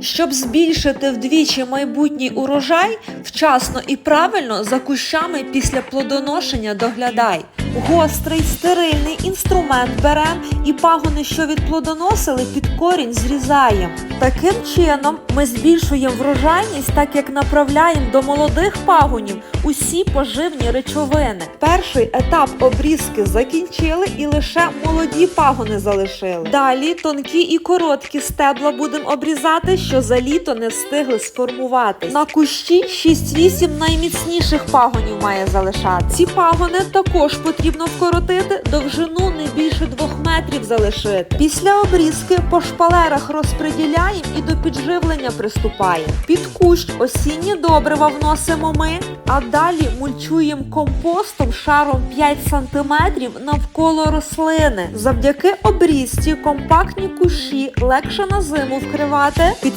Щоб збільшити вдвічі майбутній урожай, вчасно і правильно за кущами після плодоношення доглядай. Гострий стерильний інструмент берем і пагони, що відплодоносили, під корінь зрізаємо. Таким чином ми збільшуємо врожайність, так як направляємо до молодих пагонів усі поживні речовини. Перший етап обрізки закінчили і лише молоді пагони залишили. Далі тонкі і короткі стебла будемо обрізати, що за літо не встигли сформуватись. На кущі 6-8 найміцніших пагонів має залишати. Ці пагони також потрібно вкоротити, довжину не більше 2 метрів залишити. Після обрізки по шпалерах розподіляємо і до підживлення приступаємо. Під кущ осінні добрива вносимо ми, а далі мульчуємо компостом шаром 5 см навколо рослини. Завдяки обрізці компактні кущі легше на зиму вкривати.